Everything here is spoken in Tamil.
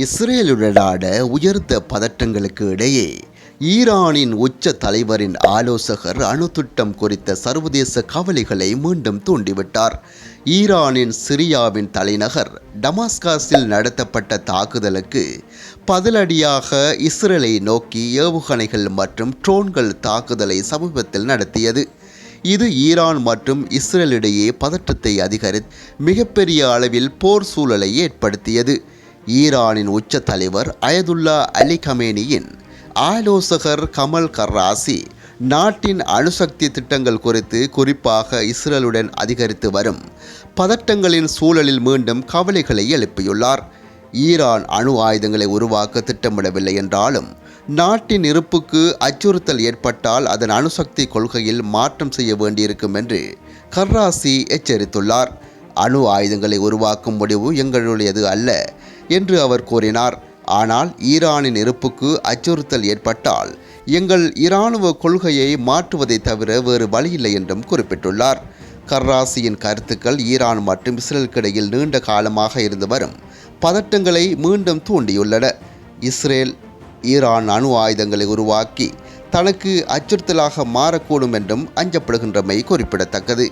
இஸ்ரேலுடனான உயர்ந்த பதட்டங்களுக்கு இடையே ஈரானின் உச்ச தலைவரின் ஆலோசகர் அணுத்திட்டம் குறித்த சர்வதேச கவலைகளை மீண்டும் தூண்டிவிட்டார். ஈரானின் சிரியாவின் தலைநகர் டமாஸ்காஸில் நடத்தப்பட்ட தாக்குதலுக்கு பதிலடியாக இஸ்ரேலை நோக்கி ஏவுகணைகள் மற்றும் ட்ரோன்கள் தாக்குதலை சமீபத்தில் நடத்தியது. இது ஈரான் மற்றும் இஸ்ரேலிடையே பதற்றத்தை அதிகரித்து மிகப்பெரிய அளவில் போர் சூழலை ஏற்படுத்தியது. ஈரானின் உச்ச தலைவர் அயதுல்லா அலி கமேனியின் ஆலோசகர் கமல் கர்ராசி நாட்டின் அணுசக்தி திட்டங்கள் குறித்து குறிப்பாக இஸ்ரேலுடன் அதிகரித்து வரும் பதட்டங்களின் சூழலில் மீண்டும் கவலைகளை எழுப்பியுள்ளார். ஈரான் அணு ஆயுதங்களை உருவாக்க திட்டமிடவில்லை என்றாலும் நாட்டின் இருப்புக்கு அச்சுறுத்தல் ஏற்பட்டால் அதன் அணுசக்தி கொள்கையில் மாற்றம் செய்ய வேண்டியிருக்கும் என்று கர்ராசி எச்சரித்துள்ளார். அணு ஆயுதங்களை உருவாக்கும் முடிவு எங்களுடையது அல்ல. என்று அவர் கூறினார். ஆனால் ஈரானின் இருப்புக்கு அச்சுறுத்தல் ஏற்பட்டால் எங்கள் இராணுவ கொள்கையை மாற்றுவதை தவிர வேறு வழியில்லை என்றும் குறிப்பிட்டுள்ளார். கர்ராசியின் கருத்துக்கள் ஈரான் மற்றும் இஸ்ரேலுக்கிடையில் நீண்ட காலமாக இருந்து வரும் பதட்டங்களை மீண்டும் தூண்டியுள்ளன. இஸ்ரேல் ஈரான் அணு ஆயுதங்களை உருவாக்கி தனக்கு அச்சுறுத்தலாக மாறக்கூடும் என்றும் அஞ்சப்படுகின்றமை குறிப்பிடத்தக்கது.